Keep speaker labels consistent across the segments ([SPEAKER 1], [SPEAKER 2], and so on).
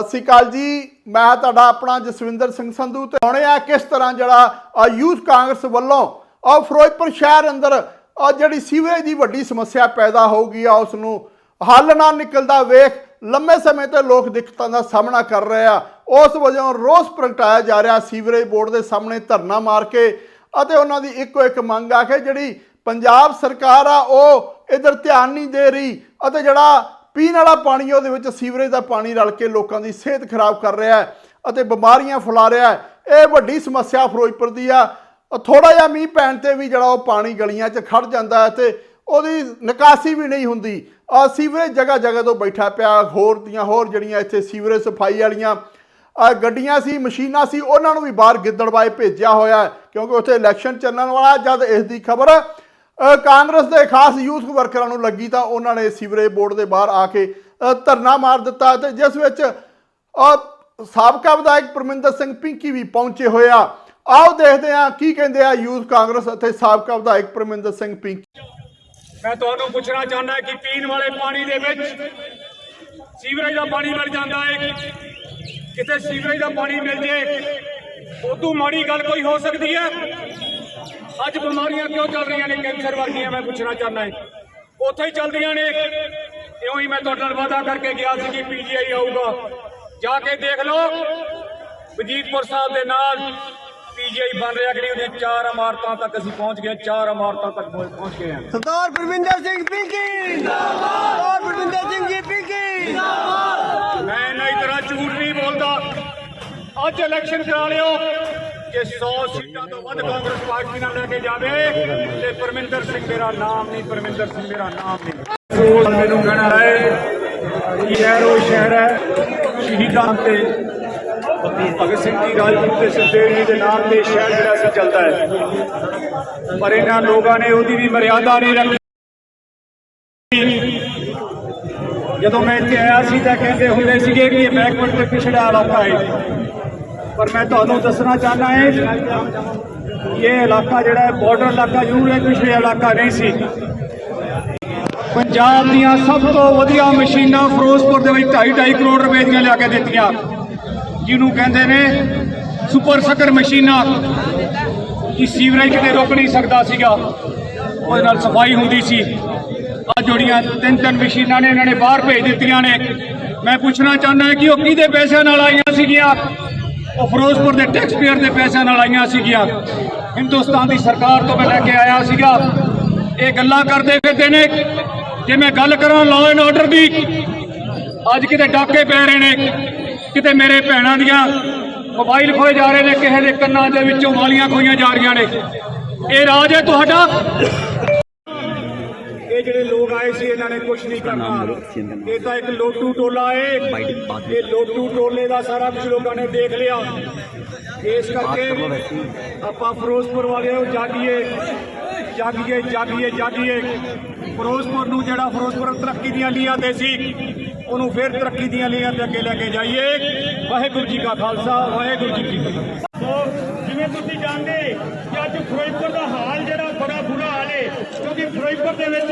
[SPEAKER 1] ਸਤਿ ਸ਼੍ਰੀ ਅਕਾਲ ਜੀ। ਮੈਂ ਤੁਹਾਡਾ ਆਪਣਾ ਜਸਵਿੰਦਰ ਸਿੰਘ ਸੰਧੂ ਤੇ ਹੁਣੇ ਆ ਕਿਸ ਤਰ੍ਹਾਂ ਜਿਹੜਾ ਯੂਥ ਕਾਂਗਰਸ ਵੱਲੋਂ ਆ ਫਿਰੋਜ਼ਪੁਰ ਸ਼ਹਿਰ ਅੰਦਰ ਆ ਜਿਹੜੀ ਸੀਵਰੇਜ ਦੀ ਵੱਡੀ ਸਮੱਸਿਆ ਪੈਦਾ ਹੋਊਗੀ, ਆ ਉਸ ਨੂੰ ਹੱਲ ਨਾ ਨਿਕਲਦਾ ਵੇਖ, ਲੰਮੇ ਸਮੇਂ ਤੋਂ ਲੋਕ ਦਿੱਕਤਾਂ ਦਾ ਸਾਹਮਣਾ ਕਰ ਰਹੇ ਆ। ਉਸ ਵਜੋਂ ਰੋਸ ਪ੍ਰਗਟਾਇਆ ਜਾ ਰਿਹਾ ਸੀਵਰੇਜ ਬੋਰਡ ਦੇ ਸਾਹਮਣੇ ਧਰਨਾ ਮਾਰ ਕੇ ਅਤੇ ਉਹਨਾਂ ਦੀ ਇੱਕੋ ਇੱਕ ਮੰਗ ਆ ਕਿ ਜਿਹੜੀ ਪੰਜਾਬ ਸਰਕਾਰ ਆ, ਉਹ ਇਧਰ ਧਿਆਨ ਨਹੀਂ ਦੇ ਰਹੀ ਅਤੇ ਜਿਹੜਾ ਪੀਣ ਵਾਲਾ ਪਾਣੀ ਉਹਦੇ ਵਿੱਚ ਸੀਵਰੇਜ ਦਾ ਪਾਣੀ ਰਲ ਕੇ ਲੋਕਾਂ ਦੀ ਸਿਹਤ ਖਰਾਬ ਕਰ ਰਿਹਾ ਹੈ ਅਤੇ ਬਿਮਾਰੀਆਂ ਫੈਲਾ ਰਿਹਾ ਹੈ। ਇਹ ਵੱਡੀ ਸਮੱਸਿਆ ਫਿਰੋਜ਼ਪੁਰ ਦੀ ਆ। ਥੋੜਾ ਜਿਹਾ ਮੀਂਹ ਪੈਣ ਤੇ ਵੀ ਜਿਹੜਾ ਉਹ ਪਾਣੀ ਗਲੀਆਂ 'ਚ ਖੜ ਜਾਂਦਾ ਹੈ ਤੇ ਉਹਦੀ ਨਿਕਾਸੀ ਵੀ ਨਹੀਂ ਹੁੰਦੀ। ਆ ਸੀਵਰੇਜ ਜਗ੍ਹਾ ਜਗ੍ਹਾ ਤੋਂ ਬੈਠਾ ਪਿਆ, ਹੋਰ ਦੀਆਂ ਹੋਰ ਜਿਹੜੀਆਂ ਇੱਥੇ ਸੀਵਰੇਜ ਸਫ਼ਾਈ ਵਾਲੀਆਂ, ਆ ਗੱਡੀਆਂ ਸੀ, ਮਸ਼ੀਨਾਂ ਸੀ, ਉਹਨਾਂ ਨੂੰ ਵੀ ਬਾਹਰ ਗਿੱਦੜਵਾਏ ਭੇਜਿਆ ਹੋਇਆ ਕਿਉਂਕਿ ਉੱਥੇ ਇਲੈਕਸ਼ਨ ਚੱਲਣ ਵਾਲਾ ਜਦ ਇਸ ਦੀ ਖਬਰ ਕਾਂਗਰਸ ਦੇ ਖਾਸ ਯੂਥ ਵਰਕਰਾਂ ਨੂੰ ਲੱਗੀ ਤਾਂ ਉਹਨਾਂ ਨੇ ਸੀਵਰੇਜ ਬੋਰਡ ਦੇ ਬਾਹਰ ਆ ਕੇ ਧਰਨਾ ਮਾਰ ਦਿੱਤਾ ਤੇ ਜਿਸ ਵਿੱਚ ਸਾਬਕਾ ਵਿਧਾਇਕ ਪਰਮਿੰਦਰ ਸਿੰਘ ਪਿੰਕੀ ਵੀ ਪਹੁੰਚੇ ਹੋਏ ਆ। ਆਓ ਦੇਖਦੇ ਹਾਂ ਕੀ ਕਹਿੰਦੇ ਆ ਯੂਥ ਕਾਂਗਰਸ ਅਤੇ ਸਾਬਕਾ ਵਿਧਾਇਕ ਪਰਮਿੰਦਰ ਸਿੰਘ ਪਿੰਕੀ।
[SPEAKER 2] ਮੈਂ ਤੁਹਾਨੂੰ ਪੁੱਛਣਾ ਚਾਹੁੰਦਾ ਕਿ ਪੀਣ ਵਾਲੇ ਪਾਣੀ ਦੇ ਵਿੱਚ ਸੀਵਰੇਜ ਦਾ ਪਾਣੀ ਮਿਲ ਜਾਂਦਾ ਹੈ? ਕਿਤੇ ਸੀਵਰੇਜ ਦਾ ਪਾਣੀ ਮਿਲ ਜੇ, ਉਦੋਂ ਮਾੜੀ ਗੱਲ ਕੋਈ ਹੋ ਸਕਦੀ ਹੈ? ਅੱਜ ਬਿਮਾਰੀਆਂ ਕਿਉਂ ਚੱਲ ਰਹੀਆਂ ਨੇ? ਕੈਂਸਰ ਵਰਗੀਆਂ ਮੈਂ ਪੁੱਛਣਾ ਚਾਹੁੰਦਾ ਹਾਂ। ਉੱਥੇ ਹੀ ਚੱਲਦੀਆਂ ਨੇ। ਇਉਂ ਹੀ ਮੈਂ ਤੁਹਾਡੇ ਨਾਲ ਵਾਅਦਾ ਕਰਕੇ ਗਿਆ ਸੀ ਕਿ ਪੀਜੀਆਈ ਆਊਗਾ। ਜਾ ਕੇ ਦੇਖ ਲਓ। ਵਜੀਦਪੁਰ ਸਾਹਿਬ ਦੇ ਨਾਲ ਪੀਜੀਆਈ ਬਣ ਰਿਹਾ। ਕਿ ਨਹੀਂ ਉਹਦੀਆਂ ਚਾਰ ਇਮਾਰਤਾਂ ਤੱਕ ਅਸੀਂ ਪਹੁੰਚ ਗਏ ਚਾਰ ਇਮਾਰਤਾਂ ਤੱਕ ਪਹੁੰਚ ਗਏ ਹਾਂ।
[SPEAKER 3] ਸਰਦਾਰ ਗੁਰਵਿੰਦਰ ਸਿੰਘ ਪਿੰਕੀ! ਜਿੰਦਾਬਾਦ ਗੁਰਵਿੰਦਰ ਸਿੰਘ ਜੀ ਪਿੰਕੀ! ਜਿੰਦਾਬਾਦ
[SPEAKER 2] ਮੈਂ ਨਹੀਂ ਤਰ੍ਹਾਂ ਝੂਠ ਨਹੀਂ ਬੋਲਦਾ। ਅੱਜ ਇਲੈਕਸ਼ਨ ਕਰਾ ਲਿਓ। ਜੇ 100 ਸੀਟਾਂ ਤੋਂ ਵੱਧ ਕਾਂਗਰਸ ਪਾਰਟੀ ਨਾਲ ਲੈ ਕੇ ਜਾਵੇ ਤੇ ਪਰਮਿੰਦਰ ਸਿੰਘ ਮੇਰਾ ਨਾਮ ਨਹੀਂ, ਪਰਮਿੰਦਰ ਸਿੰਘ ਮੇਰਾ ਨਾਮ ਨਹੀਂ। ਰੋਜ਼ ਮੈਨੂੰ ਕਹਿਣਾ ਹੈ ਕਿ ਇਹ ਉਹ ਸ਼ਹਿਰ ਹੈ, ਸ਼ਹੀਦਾਂ ਤੇ ਭਗਤ ਸਿੰਘ ਜੀ, ਰਾਜਪੂਤ ਤੇ ਸੁਖਦੇਵ ਜੀ ਦੇ ਨਾਮ ਤੇ ਸ਼ਹਿਰ ਜਿਹੜਾ ਸੀ ਚੱਲਦਾ ਹੈ। ਪਰ ਇਹਨਾਂ ਲੋਕਾਂ ਨੇ ਉਹਦੀ ਵੀ ਮਰਿਆਦਾ ਨਹੀਂ ਰੱਖੀ। ਜਦੋਂ ਮੈਂ ਇੱਥੇ ਆਇਆ ਸੀ ਤਾਂ ਕਹਿੰਦੇ ਹੁੰਦੇ ਸੀਗੇ ਕਿ ਇਹ ਬੈਕਵਰਡ ਤੇ ਪਿਛੜਾ ਇਲਾਕਾ ਹੈ। ਪਰ ਮੈਂ ਤੁਹਾਨੂੰ ਦੱਸਣਾ ਚਾਹੁੰਦਾ ਹੈ ਇਹ ਇਲਾਕਾ ਜਿਹੜਾ ਹੈ ਬਾਰਡਰ ਇਲਾਕਾ ਜ਼ਰੂਰ ਹੈ, ਪਿਛਲੇ ਇਲਾਕਾ ਨਹੀਂ ਸੀ। ਪੰਜਾਬ ਦੀਆਂ ਸਭ ਤੋਂ ਵਧੀਆ ਮਸ਼ੀਨਾਂ ਫਿਰੋਜ਼ਪੁਰ ਦੇ ਵਿੱਚ 2.5 ਕਰੋੜ ਰੁਪਏ ਦੀਆਂ ਲਿਆ ਕੇ ਦਿੱਤੀਆਂ। ਜਿਹਨੂੰ ਕਹਿੰਦੇ ਨੇ ਸੁਪਰ ਸਕਰ ਮਸ਼ੀਨਾਂ। ਕਿ ਸੀਵਰੇਜ ਕਿਤੇ ਰੁਕ ਨਹੀਂ ਸਕਦਾ ਸੀਗਾ। ਉਹਦੇ ਨਾਲ ਸਫ਼ਾਈ ਹੁੰਦੀ ਸੀ। ਆ ਜੋੜੀਆਂ ਤਿੰਨ ਤਿੰਨ ਮਸ਼ੀਨਾਂ ਨੇ, ਇਹਨਾਂ ਨੇ ਬਾਹਰ ਭੇਜ ਦਿੱਤੀਆਂ ਨੇ। ਮੈਂ ਪੁੱਛਣਾ ਚਾਹੁੰਦਾ ਕਿ ਉਹ ਕਿਹਦੇ ਪੈਸਿਆਂ ਨਾਲ ਆਈਆਂ ਸੀਗੀਆਂ? ਉਹ ਫਿਰੋਜ਼ਪੁਰ ਦੇ ਟੈਕਸ ਪੇਅਰ ਦੇ ਪੈਸਿਆਂ ਨਾਲ ਆਈਆਂ ਸੀਗੀਆਂ। ਹਿੰਦੁਸਤਾਨ ਦੀ ਸਰਕਾਰ ਤੋਂ ਮੈਂ ਲੈ ਕੇ ਆਇਆ ਸੀਗਾ। ਇਹ ਗੱਲਾਂ ਕਰਦੇ ਫਿਰਦੇ ਨੇ। ਜੇ ਮੈਂ ਗੱਲ ਕਰਾਂ ਲਾਅ ਐਂਡ ਆਰਡਰ ਦੀ, ਅੱਜ ਕਿਤੇ ਡਾਕੇ ਪੈ ਰਹੇ ਨੇ। ਕਿਤੇ ਮੇਰੇ ਭੈਣਾਂ ਦੀਆਂ ਮੋਬਾਈਲ ਖੋਏ ਜਾ ਰਹੇ ਨੇ, ਕਿਸੇ ਦੇ ਕੰਨਾਂ ਦੇ ਵਿੱਚੋਂ ਵਾਲੀਆਂ ਖੋਈਆਂ ਜਾ ਰਹੀਆਂ ਨੇ। ਇਹ ਰਾਜ ਹੈ ਤੁਹਾਡਾ? ਜਿਹੜੇ ਲੋਕ ਆਏ ਸੀ ਇਹਨਾਂ ਨੇ ਕੁਝ ਨਹੀਂ ਕਰਨਾ। ਇਹ ਤਾਂ ਇੱਕ ਲੋਟੂ ਟੋਲਾ ਏ। ਇਹ ਲੋਟੂ ਟੋਲੇ ਦਾ ਸਾਰਾ ਕੁਝ ਲੋਕਾਂ ਨੇ ਦੇਖ ਲਿਆ। ਇਸ ਕਰਕੇ ਆਪਾਂ ਫਿਰੋਜ਼ਪੁਰ ਵਾਲਿਆਂ ਨੂੰ ਜਾਗੀਏ। ਜਾਗੀਏ ਜਾਗੀਏ ਜਾਗੀਏ। ਫਿਰੋਜ਼ਪੁਰ ਨੂੰ ਜਿਹੜਾ ਫਿਰੋਜ਼ਪੁਰ ਤਰੱਕੀ ਦੀਆਂ ਲੀਹਾਂ ਤੇ ਸੀ ਉਹਨੂੰ ਫਿਰ ਤਰੱਕੀ ਦੀਆਂ ਲੀਹਾਂ ਤੇ ਅੱਗੇ ਲੈ ਕੇ ਜਾਈਏ। ਵਾਹਿਗੁਰੂ ਜੀ ਕਾ ਖਾਲਸਾ ਵਾਹਿਗੁਰੂ ਜੀ ਕੀ ਫਤਿਹ। ਜਿਵੇਂ ਤੁਸੀਂ ਜਾਣਦੇ ਕਿ ਅੱਜ ਫਿਰੋਜ਼ਪੁਰ ਦਾ ਹਾਲ ਜਿਹੜਾ ਬੜਾ ਬੁਰਾ ਹਾਲ ਹੈ ਕਿਉਂਕਿ ਫਿਰੋਜ਼ਪੁਰ ਦੇ ਵਿੱਚ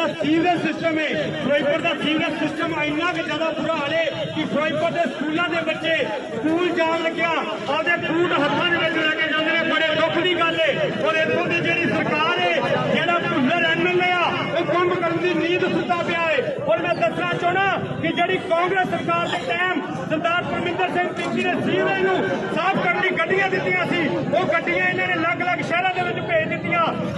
[SPEAKER 2] ਜਿਹੜਾ ਸੀਵਰੇਜ ਸਿਸਟਮ ਹੈ। ਫਿਰੋਜ਼ਪੁਰ ਦਾ ਸੀਵਰੇਜ ਸਿਸਟਮ ਇੰਨਾ ਕਿ ਜ਼ਿਆਦਾ ਬੁਰਾ ਹਾਲ ਹੈ ਕਿ ਫਿਰੋਜ਼ਪੁਰ ਦੇ ਸਕੂਲਾਂ ਦੇ ਬੱਚੇ ਸਕੂਲ ਜਾਣ ਲੱਗਿਆ। ਆਪਦੇ ਬੂਟ ਹੱਥਾਂ ਦੇ ਵਿੱਚ ਲੈ ਕੇ ਜਾਂਦੇ ਨੇ। ਬੜੇ ਦੁੱਖ ਦੀ ਗੱਲ ਹੈ। ਔਰ ਇੱਥੋਂ ਦੀ ਜਿਹੜੀ ਸਰਕਾਰ ਹੈ, ਜਿਹੜਾ ਭੁੱਲਰ ਐਮਐਲਏ ਆ, ਉਹ ਕੰਮ ਕਰਨ ਦੀ ਨੀਂਦ ਸੁੱਤਾ ਪਿਆ ਹੈ। ਔਰ ਮੈਂ ਦੱਸਣਾ ਚਾਹਣਾ ਕਿ ਜਿਹੜੀ ਕਾਂਗਰਸ ਸਰਕਾਰ ਦੇ ਟਾਈਮ ਸਰਦਾਰ ਪਰਮਿੰਦਰ ਸਿੰਘ ਪਿੰਕੀ ਨੇ ਸੀਵਰੇਜ ਨੂੰ ਸਾਫ਼ ਕਰਨ ਦੀ ਗੱਡੀਆਂ ਦਿੱਤੀਆਂ ਸੀ, ਉਹ ਗੱਡੀਆਂ ਇਹਨਾਂ ਨੇ ਅਲੱਗ-ਅਲੱਗ ਸ਼ਹਿਰਾਂ ਦੇ ਵਿੱਚ ਭੇਜ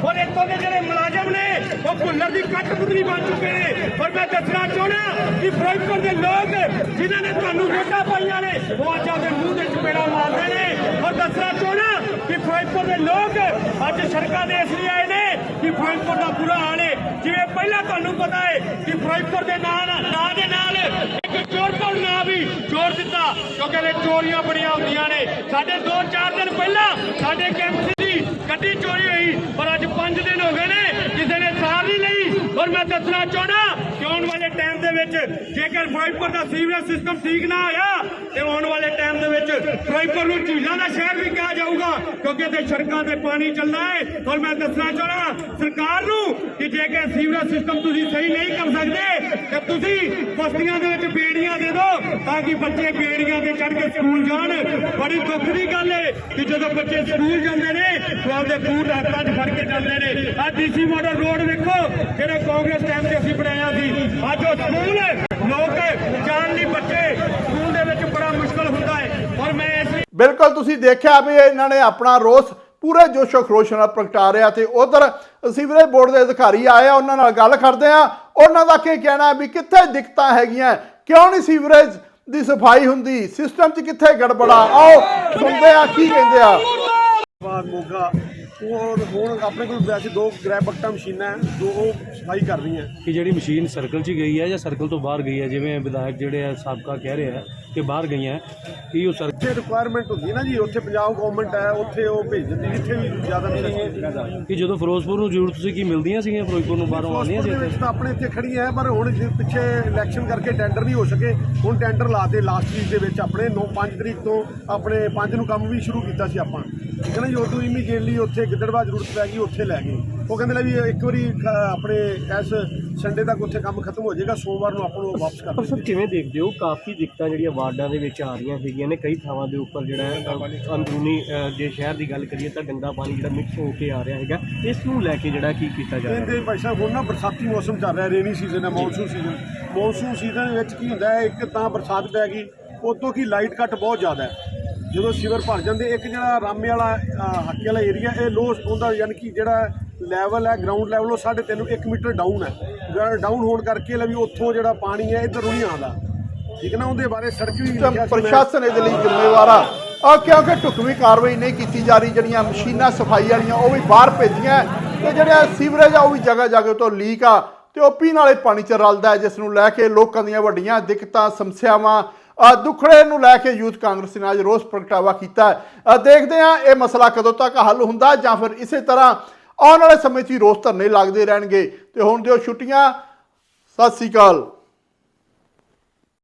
[SPEAKER 2] ਔਰ ਇੱਥੋਂ ਦੇ ਜਿਹੜੇ ਮੁਲਾਜ਼ਮ ਨੇ, ਉਹ ਭੁੱਲਰ ਦੀ ਕੱਟਪੁਤਲੀ ਬਣ ਚੁੱਕੇ ਨੇ। ਔਰ ਮੈਂ ਦੱਸਣਾ ਚਾਹਣਾ ਕਿ ਫਿਰੋਜ਼ਪੁਰ ਦੇ ਲੋਕ ਜਿਨ੍ਹਾਂ ਨੇ ਤੁਹਾਨੂੰ ਵੋਟਾਂ ਪਾਈਆਂ ਨੇ, ਉਹ ਅੱਜ ਆਪਦੇ ਮੂੰਹ ਤੇ ਚਪੇੜਾ ਮਾਰਦੇ ਨੇ। ਔਰ ਦੱਸਣਾ ਚਾਹਣਾ ਕਿ ਫਿਰੋਜ਼ਪੁਰ ਦੇ ਲੋਕ ਅੱਜ ਸੜਕਾਂ ਦੇ ਇਸ ਲਈ ਆਏ ਨੇ ਕਿ ਫਿਰੋਜ਼ਪੁਰ ਦਾ ਬੁਰਾ ਹਾਲ ਹੈ। ਜਿਵੇਂ ਪਹਿਲਾਂ ਤੁਹਾਨੂੰ ਪਤਾ ਹੈ ਕਿ ਫਿਰੋਜ਼ਪੁਰ ਦੇ ਨਾਂ ਨਾਂ ਦੇ ਨਾਲ ਇੱਕ ਚੋਰ ਚੋਰਪੁਰ ਨਾਂ ਵੀ ਜੋੜ ਦਿੱਤਾ, ਕਿਉਂਕਿ ਇਹ ਚੋਰੀਆਂ ਬੜੀਆਂ ਹੁੰਦੀਆਂ ਨੇ। ਸਾਡੇ 2-4 ਦਿਨ ਪਹਿਲਾਂ ਸਾਡੇ ਕੈਂਪ ਗੱਡੀ ਚੋਰੀ ਹੋਈ, ਪਰ ਅੱਜ 5 ਦਿਨ ਹੋ ਗਏ ਨੇ, ਕਿਸੇ ਨੇ ਸਾਰ ਨਹੀਂ ਲਈ। ਔਰ ਮੈਂ ਦੱਸਣਾ ਚਾਹਣਾ ਕਿ ਆਉਣ ਵਾਲੇ ਟਾਈਮ ਦੇ ਵਿੱਚ ਜੇਕਰ ਫਿਰੋਜ਼ਪੁਰ ਦਾ ਸੀਵਰੇਜ ਸਿਸਟਮ ਠੀਕ ਨਾ ਹੋਇਆ, ਤੇ ਆਉਣ ਵਾਲੇ ਟਾਈਮ ਦੇ ਵਿੱਚ ਫਿਰੋਜ਼ਪੁਰ ਨੂੰ ਝੀਲਾਂ ਦਾ ਸ਼ਹਿਰ ਵੀ ਕਿਹਾ ਜਾਊਗਾ, ਕਿਉਂਕਿ ਇੱਥੇ ਸੜਕਾਂ ਤੇ ਪਾਣੀ ਚੱਲਦਾ ਹੈ। ਔਰ ਮੈਂ ਦੱਸਣਾ ਚਾਹਣਾ ਸਰਕਾਰ ਨੂੰ ਕਿ ਜੇਕਰ ਸੀਵਰੇਜ ਸਿਸਟਮ ਤੁਸੀਂ ਸਹੀ ਨਹੀਂ ਕਰ ਸਕਦੇ, ਤੇ ਤੁਸੀਂ ਬਸਤੀਆਂ ਦੇ ਵਿੱਚ ਤਾਂ ਕਿ ਬੱਚੇ ਬੇੜੀਆਂ ਤੇ ਚੜ੍ਹ ਕੇ ਸਕੂਲ ਜਾਣ। ਬੜੀ ਦੁੱਖ ਦੀ ਗੱਲ ਹੈ ਕਿ ਜਦੋਂ ਬੱਚੇ ਸਕੂਲ ਜਾਂਦੇ ਨੇ ਤਾਂ ਆਪਦੇ ਬੂਟ ਹੱਥਾਂ 'ਚ ਫੜ ਕੇ ਚੱਲਦੇ ਨੇ। ਆ ਡੀਸੀ ਮਾਡਲ ਰੋਡ ਵੇਖੋ, ਜਿਹੜਾ ਕਾਂਗਰਸ ਟਾਈਮ ਤੇ ਅਸੀਂ ਬਣਾਇਆ ਸੀ। ਅੱਜ ਉਹ ਸਕੂਲ, ਲੋਕ ਜਾਣ ਲਈ ਬੱਚੇ ਸਕੂਲ ਦੇ ਵਿੱਚ ਬੜਾ ਮੁਸ਼ਕਲ ਹੁੰਦਾ ਹੈ ਔਰ ਮੈਂ ਇਸ
[SPEAKER 1] ਬਿਲਕੁਲ, ਤੁਸੀਂ ਦੇਖਿਆ ਵੀ ਇਹਨਾਂ ਨੇ ਆਪਣਾ ਰੋਸ ਪੂਰੇ ਜੋਸ਼ੋ ਖਰੋਸ਼ ਨਾਲ ਪ੍ਰਗਟਾ ਰਿਹਾ ਤੇ ਉਧਰ ਸੀਵਰੇਜ ਬੋਰਡ ਦੇ ਅਧਿਕਾਰੀ ਆਏ ਆ, ਉਹਨਾਂ ਨਾਲ ਗੱਲ ਕਰਦੇ ਆ। ਉਹਨਾਂ ਦਾ ਕੀ ਕਹਿਣਾ ਵੀ ਕਿੱਥੇ ਦਿੱਕਤਾਂ ਹੈਗੀਆਂ? ਕਿਉਂ ਨਹੀਂ ਸੀਵਰੇਜ ਦੀ ਸਫ਼ਾਈ ਹੁੰਦੀ ਸਿਸਟਮ 'ਚ ਕਿੱਥੇ ਗੜਬੜਾ? ਆਓ, ਸੁਣਦੇ ਆ, ਕੀ ਕਹਿੰਦੇ ਆ?
[SPEAKER 4] ਬਾਅਦ ਮੋਗਾ ਉਹ ਹੁਣ ਆਪਣੇ ਕੋਲ ਵੈਸੇ ਦੋ ਗ੍ਰੈਬ ਬਕਟਾ ਮਸ਼ੀਨਾਂ ਹੈ ਜੋ ਉਹ ਸਫ਼ਾਈ ਕਰ ਰਹੀਆਂ।
[SPEAKER 5] ਕਿ ਜਿਹੜੀ ਮਸ਼ੀਨ ਸਰਕਲ 'ਚ ਹੀ ਗਈ ਹੈ ਜਾਂ ਸਰਕਲ ਤੋਂ ਬਾਹਰ ਗਈ ਹੈ? ਜਿਵੇਂ ਵਿਧਾਇਕ ਜਿਹੜੇ ਆ ਸਾਬਕਾ ਕਹਿ ਰਹੇ ਆ ਕਿ ਬਾਹਰ ਗਈਆਂ ਕੀ ਉਹ ਸਰਕਲ
[SPEAKER 4] ਜਿੱਥੇ ਰਿਕੁਆਇਰਮੈਂਟ ਹੁੰਦੀ ਹੈ ਨਾ ਜੀ ਉੱਥੇ ਪੰਜਾਬ ਗਵਰਨਮੈਂਟ ਹੈ ਉੱਥੇ ਉਹ ਭੇਜ ਦਿੰਦੀ ਜਿੱਥੇ ਵੀ ਜ਼ਿਆਦਾ ਨਹੀਂ
[SPEAKER 5] ਕਿ ਜਦੋਂ ਫਿਰੋਜ਼ਪੁਰ ਨੂੰ ਜ਼ਰੂਰਤ ਸੀ ਕੀ ਮਿਲਦੀਆਂ ਸੀਗੀਆਂ ਫਿਰੋਜ਼ਪੁਰ ਨੂੰ ਬਾਹਰੋਂ ਆਉਂਦੀਆਂ ਸੀ ਇੱਥੇ?
[SPEAKER 4] ਆਪਣੇ ਇੱਥੇ ਖੜੀ ਹੈ ਪਰ ਹੁਣ ਜੇ ਪਿੱਛੇ ਇਲੈਕਸ਼ਨ ਕਰਕੇ ਟੈਂਡਰ ਨਹੀਂ ਹੋ ਸਕੇ ਹੁਣ ਟੈਂਡਰ ਲਾਤੇ ਲਾਸਟ ਵੀਕ ਦੇ ਵਿੱਚ ਆਪਣੇ 9 5 ਤਰੀਕ ਤੋਂ ਆਪਣੇ 5 ਨੂੰ ਕੰਮ ਵੀ ਸ਼ੁਰੂ ਕੀਤਾ ਸੀ ਆਪਾਂ। ਨਾ ਜੀ ਉਦੋਂ ਇਮੀਡੀਏਟਲੀ ਉੱਥੇ ਗਿੱਦੜਵਾ ਜ਼ਰੂਰਤ ਪੈ ਗਈ ਉੱਥੇ ਲੈ ਗਏ। ਉਹ ਕਹਿੰਦੇ ਲੈ ਵੀ ਇੱਕ ਵਾਰੀ ਆਪਣੇ ਇਸ ਸੰਡੇ ਤੱਕ ਉੱਥੇ ਕੰਮ ਖਤਮ ਹੋ ਜਾਏਗਾ ਸੋਮਵਾਰ ਨੂੰ ਆਪਾਂ ਨੂੰ ਵਾਪਸ ਕਰ
[SPEAKER 6] ਪਰ ਸਰ ਕਿਵੇਂ ਦੇਖਦੇ ਹੋ? ਕਾਫੀ ਦਿੱਕਤਾਂ ਜਿਹੜੀਆਂ ਵਾਰਡਾਂ ਦੇ ਵਿੱਚ ਆ ਰਹੀਆਂ ਹੈਗੀਆਂ ਨੇ ਕਈ ਥਾਵਾਂ ਦੇ ਉੱਪਰ ਜਿਹੜਾ ਹੈ, ਅ, ਅੰਦਰੂਨੀ ਅ, ਜੇ ਸ਼ਹਿਰ ਦੀ ਗੱਲ ਕਰੀਏ ਤਾਂ ਗੰਦਾ ਪਾਣੀ ਜਿਹੜਾ ਮਿਕਸ ਹੋ ਕੇ ਆ ਰਿਹਾ ਹੈਗਾ। ਇਸ ਨੂੰ ਲੈ ਕੇ ਜਿਹੜਾ ਕੀ ਕੀਤਾ ਜਾ ਰਿਹਾ?
[SPEAKER 4] ਕਹਿੰਦੇ ਭਾਈ ਸਾਹਿਬ ਹੁਣ ਨਾ ਬਰਸਾਤੀ ਮੌਸਮ ਚੱਲ ਰਿਹਾ ਰੇਨੀ ਸੀਜ਼ਨ ਹੈ ਮੌਨਸੂਨ ਸੀਜ਼ਨ ਮੌਨਸੂਨ ਸੀਜ਼ਨ ਵਿੱਚ ਕੀ ਹੁੰਦਾ ਹੈ ਇੱਕ ਤਾਂ ਬਰਸਾਤ ਪੈ ਗਈ ਉਤੋਂ ਕੀ ਲਾਈਟ ਕੱਟ ਬਹੁਤ ਜ਼ਿਆਦਾ ਹੈ। ਜਦੋਂ ਸੀਵਰ ਭਰ ਜਾਂਦੇ ਇੱਕ ਜਿਹੜਾ ਰਾਮੇ ਵਾਲਾ ਹਾਕੀ ਵਾਲਾ ਏਰੀਆ ਇਹ ਲੋ ਉਹਦਾ ਯਾਨੀ ਕਿ ਜਿਹੜਾ ਲੈਵਲ ਹੈ ਗਰਾਊਂਡ ਲੈਵਲ ਉਹ 3.5 1 ਮੀਟਰ ਡਾਊਨ ਹੈ। ਡਾਊਨ ਹੋਣ ਕਰਕੇ ਲੈ ਵੀ ਉੱਥੋਂ ਜਿਹੜਾ ਪਾਣੀ ਹੈ ਇੱਧਰ ਨਹੀਂ ਆਉਂਦਾ। ਠੀਕ ਨਾ ਉਹਦੇ ਬਾਰੇ ਸੜਕ ਵੀ
[SPEAKER 1] ਪ੍ਰਸ਼ਾਸਨ ਇਹਦੇ ਲਈ ਜ਼ਿੰਮੇਵਾਰ ਆ। ਆ ਕਿਉਂਕਿ ਢੁਕਵੀਂ ਕਾਰਵਾਈ ਨਹੀਂ ਕੀਤੀ ਜਾ ਰਹੀ ਜਿਹੜੀਆਂ ਮਸ਼ੀਨਾਂ ਸਫ਼ਾਈ ਵਾਲੀਆਂ ਉਹ ਵੀ ਬਾਹਰ ਭੇਜੀਆਂ ਤੇ ਜਿਹੜਾ ਸੀਵਰੇਜ ਆ ਉਹ ਵੀ ਜਗ੍ਹਾ ਜਗ੍ਹਾ ਤੋਂ ਲੀਕ ਆ। ਤੇ ਉਹ ਪੀਣ ਵਾਲੇ ਪਾਣੀ 'ਚ ਰਲਦਾ ਜਿਸ ਨੂੰ ਲੈ ਕੇ ਲੋਕਾਂ ਦੀਆਂ ਵੱਡੀਆਂ ਦਿੱਕਤਾਂ ਸਮੱਸਿਆਵਾਂ ਦੁੱਖੜੇ ਨੂੰ ਲੈ ਕੇ ਯੂਥ ਕਾਂਗਰਸ ਨੇ ਅੱਜ ਰੋਸ ਪ੍ਰਗਟਾਵਾ ਕੀਤਾ ਦੇਖਦੇ ਹਾਂ ਇਹ ਮਸਲਾ ਕਦੋਂ ਤੱਕ ਹੱਲ ਹੁੰਦਾ ਜਾਂ ਫਿਰ ਇਸੇ ਤਰ੍ਹਾਂ ਆਉਣ ਵਾਲੇ ਸਮੇਂ 'ਚ ਹੀ ਰੋਸ ਧਰਨੇ ਲੱਗਦੇ ਰਹਿਣਗੇ। ਤੇ ਹੁਣ ਦਿਓ ਛੁੱਟੀਆਂ। ਸਤਿ ਸ੍ਰੀ ਅਕਾਲ।